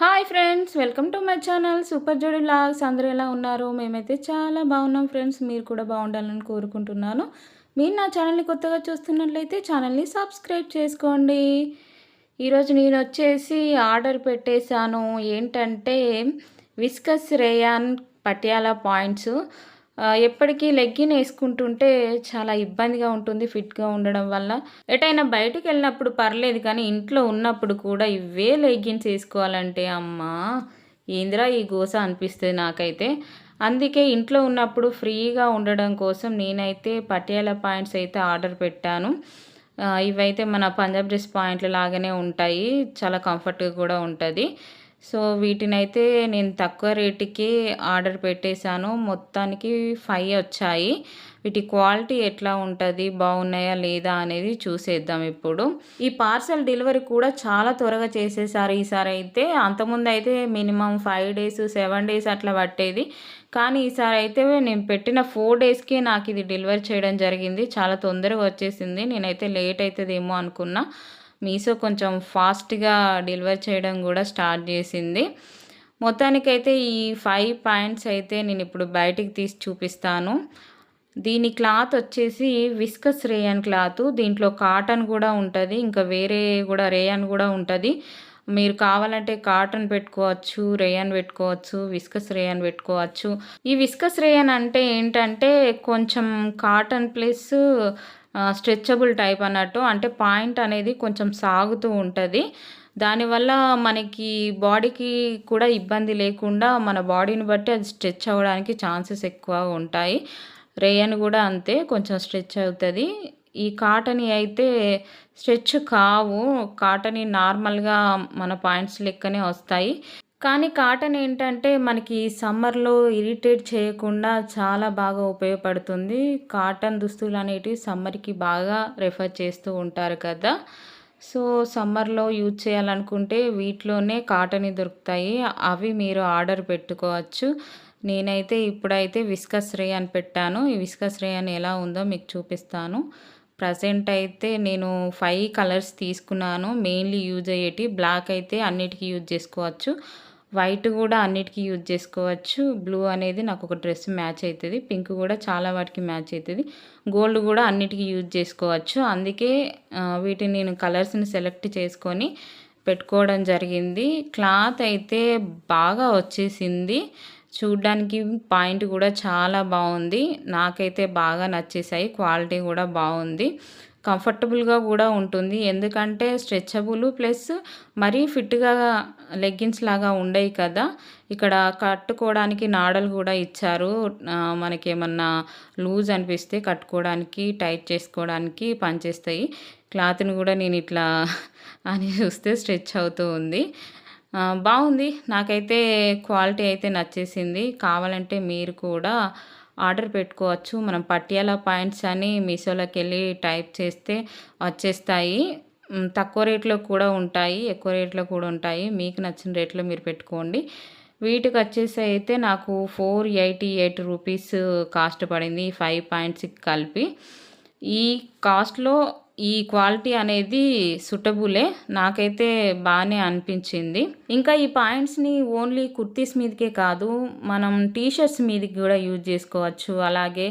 Hi friends welcome to my channel super Jodi vlogs అందరూ ఎలా ఉన్నారు? మేమైతే చాలా బాగున్నాం ఫ్రెండ్స్ మీరు కూడా బాగుండాలని కోరుకుంటున్నాను. మీరు నా ఛానల్ని కొత్తగా చూస్తున్నట్లయితే ఛానల్ని సబ్స్క్రైబ్ చేసుకోండి. ఈరోజు నేను వచ్చేసి ఆర్డర్ పెట్టేశాను. ఏంటంటే విస్కస్ రేయాన్ పటియాలా పాయింట్స్ ఎప్పటికీ లెగ్గిన్ వేసుకుంటుంటే చాలా ఇబ్బందిగా ఉంటుంది ఫిట్గా ఉండడం వల్ల. ఎటైనా బయటకు వెళ్ళినప్పుడు పర్లేదు కానీ ఇంట్లో ఉన్నప్పుడు కూడా ఇవే లెగ్గిన్స్ వేసుకోవాలంటే అమ్మా ఏందిరా ఈ గోస అనిపిస్తుంది నాకైతే. అందుకే ఇంట్లో ఉన్నప్పుడు ఫ్రీగా ఉండడం కోసం నేనైతే పటియాల పాయింట్స్ అయితే ఆర్డర్ పెట్టాను. ఇవైతే మన పంజాబ్ డ్రెస్ పాయింట్లు లాగానే ఉంటాయి చాలా కంఫర్ట్గా కూడా ఉంటుంది. సో వీటినైతే నేను తక్కువ రేటుకి ఆర్డర్ పెట్టేశాను. మొత్తానికి ఫైవ్ వచ్చాయి. వీటి క్వాలిటీ ఎట్లా ఉంటుంది బాగున్నాయా లేదా అనేది చూసేద్దాం ఇప్పుడు. ఈ పార్సల్ డెలివరీ కూడా చాలా త్వరగా చేసేసారు ఈసారి అయితే. అంతకుముందు అయితే minimum five days seven days అట్లా పట్టేది. కానీ ఈసారి అయితే నేను పెట్టిన ఫోర్ డేస్కే నాకు ఇది డెలివరీ చేయడం జరిగింది. చాలా తొందరగా వచ్చేసింది. నేనైతే లేట్ అవుతుందేమో అనుకున్నా. మీషో కొంచెం ఫాస్ట్గా డెలివర్ చేయడం కూడా స్టార్ట్ చేసింది. మొత్తానికైతే ఈ ఫైవ్ పాయింట్స్ అయితే నేను ఇప్పుడు బయటికి తీసి చూపిస్తాను. దీని క్లాత్ వచ్చేసి విస్కస్ రేయన్ క్లాత్. దీంట్లో కాటన్ కూడా ఉంటుంది ఇంకా వేరే కూడా రేయన్ కూడా ఉంటుంది. మీరు కావాలంటే కాటన్ పెట్టుకోవచ్చు రేయన్ పెట్టుకోవచ్చు విస్కస్ రేయన్ పెట్టుకోవచ్చు. ఈ విస్కస్ రేయన్ అంటే ఏంటంటే కొంచెం కాటన్ ప్లస్ స్ట్రెచబుల్ టైప్ అన్నట్టు అంటే పాయింట్ అనేది కొంచెం సాగుతూ ఉంటుంది. దానివల్ల మనకి బాడీకి కూడా ఇబ్బంది లేకుండా మన బాడీని బట్టి అది స్ట్రెచ్ అవ్వడానికి ఛాన్సెస్ ఎక్కువ ఉంటాయి. రేయన్ కూడా అంతే కొంచెం స్ట్రెచ్ అవుతుంది. ఈ కాటని అయితే స్ట్రెచ్ కావు కాటని నార్మల్గా మన పాయింట్స్ లెక్కనే వస్తాయి. కానీ కాటన్ ఏంటంటే మనకి సమ్మర్లో ఇరిటేట్ చేయకుండా చాలా బాగా ఉపయోగపడుతుంది. కాటన్ దుస్తులు అనేటివి సమ్మర్కి బాగా రెఫర్ చేస్తూ ఉంటారు కదా. సో సమ్మర్లో యూజ్ చేయాలనుకుంటే వీటిలోనే కాటన్ దొరుకుతాయి. అవి మీరు ఆర్డర్ పెట్టుకోవచ్చు. నేనైతే ఇప్పుడైతే విస్కస్ రే అని పెట్టాను. ఈ విస్కస్ రే అని ఎలా ఉందో మీకు చూపిస్తాను. ప్రజెంట్ అయితే నేను ఫైవ్ కలర్స్ తీసుకున్నాను. మెయిన్లీ యూజ్ అయ్యేటి బ్లాక్ అయితే అన్నిటికీ యూజ్ చేసుకోవచ్చు. వైట్ కూడా అన్నిటికీ యూజ్ చేసుకోవచ్చు. బ్లూ అనేది నాకు ఒక డ్రెస్ మ్యాచ్ అవుతుంది పింక్ కూడా చాలా వాటికి మ్యాచ్ అవుతుంది గోల్డ్ కూడా అన్నిటికీ యూజ్ చేసుకోవచ్చు. అందుకే వీటిని నేను కలర్స్ని సెలెక్ట్ చేసుకొని పెట్టుకోవడం జరిగింది. క్లాత్ అయితే బాగా వచ్చేసింది. చూడ్డానికి పాయింట్ కూడా చాలా బాగుంది. నాకైతే బాగా నచ్చేసాయి. క్వాలిటీ కూడా బాగుంది. కంఫర్టబుల్గా కూడా ఉంటుంది. ఎందుకంటే స్ట్రెచబుల్ ప్లస్ మరీ ఫిట్గా లెగ్గిన్స్ లాగా ఉండయి కదా. ఇక్కడ కట్టుకోవడానికి నాడలు కూడా ఇచ్చారు. మనకేమన్నా లూజ్ అనిపిస్తే కట్టుకోవడానికి టైట్ చేసుకోవడానికి పనిచేస్తాయి. క్లాత్ని కూడా నేను ఇట్లా అని చూస్తే స్ట్రెచ్ అవుతూ ఉంది. బాగుంది. నాకైతే క్వాలిటీ అయితే నచ్చేసింది. కావాలంటే మీరు కూడా ఆర్డర్ పెట్టుకోవచ్చు. మనం పట్యాల పాయింట్స్ అని మీషోలోకి వెళ్ళి టైప్ చేస్తే వచ్చేస్తాయి. తక్కువ రేట్లో కూడా ఉంటాయి ఎక్కువ రేట్లో కూడా ఉంటాయి. మీకు నచ్చిన రేట్లో మీరు పెట్టుకోండి. వీటికి వచ్చేసి అయితే నాకు four eighty eight rupees cost పడింది ఫైవ్ పాయింట్స్కి కలిపి. ఈ కాస్ట్లో ఈ క్వాలిటీ అనేది సుటబులే. నాకైతే బాగానే అనిపించింది. ఇంకా ఈ పాయింట్స్ని ఓన్లీ కుర్తీస్ మీదకే కాదు మనం టీషర్ట్స్ మీదకి కూడా యూజ్ చేసుకోవచ్చు. అలాగే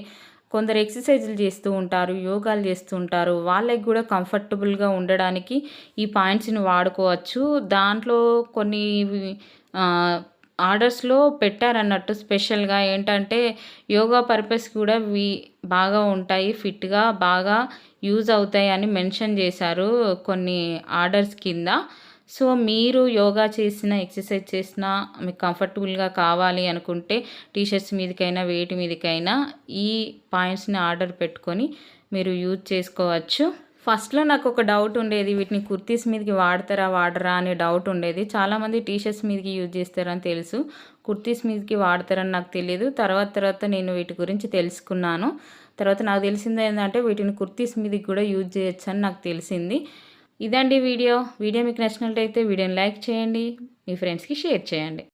కొందరు ఎక్సర్సైజులు చేస్తూ ఉంటారు యోగాలు చేస్తూ ఉంటారు. వాళ్ళకి కూడా కంఫర్టబుల్గా ఉండడానికి ఈ పాయింట్స్ని వాడుకోవచ్చు. దాంట్లో కొన్ని ఆర్డర్స్లో పెట్టారన్నట్టు స్పెషల్గా ఏంటంటే యోగా పర్పస్ కూడా వి బాగా ఉంటాయి ఫిట్గా బాగా యూజ్ అవుతాయి అని మెన్షన్ చేశారు కొన్ని ఆర్డర్స్ కింద. సో మీరు యోగా చేసిన ఎక్సర్సైజ్ చేసిన మీకు కంఫర్టబుల్గా కావాలి అనుకుంటే టీషర్ట్స్ మీదకైనా వేటి మీదకైనా ఈ పాయింట్స్ని ఆర్డర్ పెట్టుకొని మీరు యూజ్ చేసుకోవచ్చు. ఫస్ట్లో నాకు ఒక డౌట్ ఉండేది వీటిని కుర్తీస్ మీదకి వాడతారా వాడరా అనే డౌట్ ఉండేది. చాలామంది టీషర్ట్స్ మీదకి యూజ్ చేస్తారని తెలుసు. కుర్తీస్ మీదకి వాడతారని నాకు తెలియదు. తర్వాత తర్వాత నేను వీటి గురించి తెలుసుకున్నాను. తర్వాత నాకు తెలిసింది ఏంటంటే వీటిని కుర్తీస్ మీదకి కూడా యూజ్ చేయొచ్చు అని నాకు తెలిసింది. ఇదండి వీడియో. వీడియో మీకు నచ్చినట్లయితే వీడియోని లైక్ చేయండి. మీ ఫ్రెండ్స్కి షేర్ చేయండి.